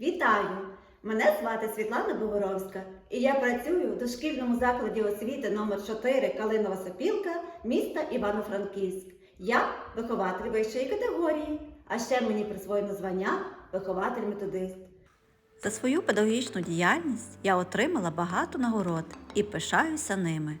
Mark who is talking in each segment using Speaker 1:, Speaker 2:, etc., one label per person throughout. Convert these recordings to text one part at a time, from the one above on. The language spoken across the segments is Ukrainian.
Speaker 1: Вітаю! Мене звати Світлана Богоровська і я працюю в дошкільному закладі освіти номер 4 Калинова Сопілка міста Івано-Франківськ. Я вихователь вищої категорії, а ще мені присвоєно звання вихователь-методист.
Speaker 2: За свою педагогічну діяльність я отримала багато нагород і пишаюся ними.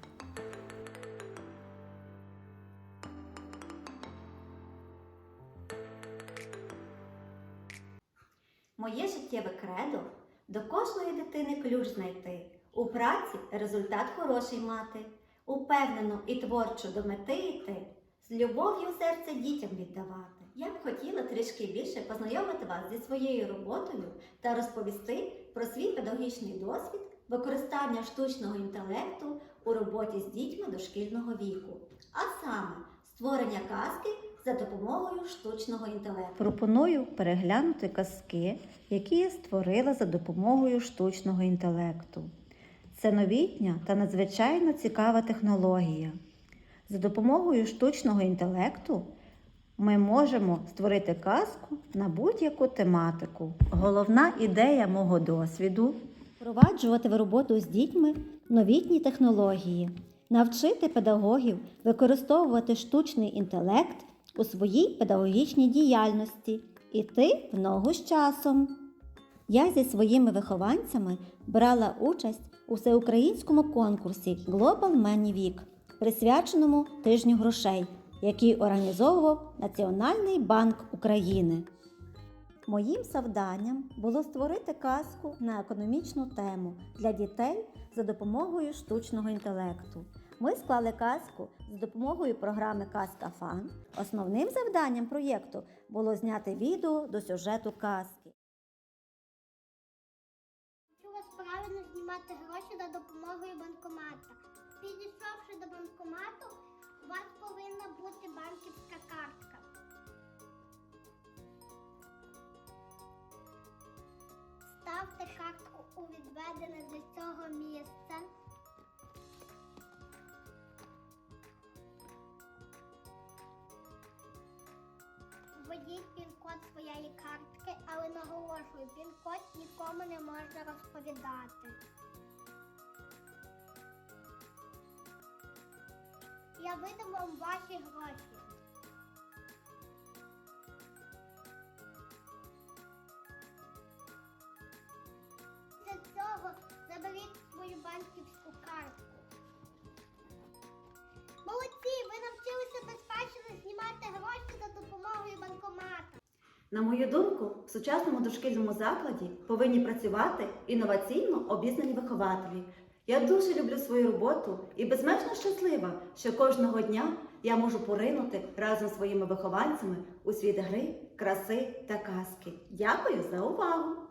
Speaker 1: Моє життєве кредо до кожної дитини ключ знайти. У праці результат хороший мати, упевнено і творчо до мети йти, з любов'ю серце дітям віддавати. Я б хотіла трішки більше познайомити вас зі своєю роботою та розповісти про свій педагогічний досвід використання штучного інтелекту у роботі з дітьми дошкільного віку, а саме створення казки за допомогою штучного інтелекту.
Speaker 2: Пропоную переглянути казки, які я створила за допомогою штучного інтелекту. Це новітня та надзвичайно цікава технологія. За допомогою штучного інтелекту ми можемо створити казку на будь-яку тематику. Головна ідея мого досвіду впроваджувати в роботу з дітьми новітні технології, навчити педагогів використовувати штучний інтелект у своїй педагогічній діяльності, іти в ногу з часом. Я зі своїми вихованцями брала участь у всеукраїнському конкурсі Global Money Week, присвяченому тижню грошей, який організовував Національний банк України. Моїм завданням було створити казку на економічну тему для дітей за допомогою штучного інтелекту. Ми склали казку з допомогою програми Казка Фан. Основним завданням проєкту було зняти відео до сюжету казки.
Speaker 3: Чи вас правильно знімати гроші за допомогою банкомата? Підійшовши до банкомату, у вас повинна бути банківська картка. Ставте картку у відведене для цього місце. Введіть пін-код своєї картки, але наголошую, пін-код нікому не можна розповідати. Я видам вам ваші гроші.
Speaker 1: На мою думку, в сучасному дошкільному закладі повинні працювати інноваційно обізнані вихователі. Я дуже люблю свою роботу і безмежно щаслива, що кожного дня я можу поринути разом з своїми вихованцями у світ гри, краси та казки. Дякую за увагу!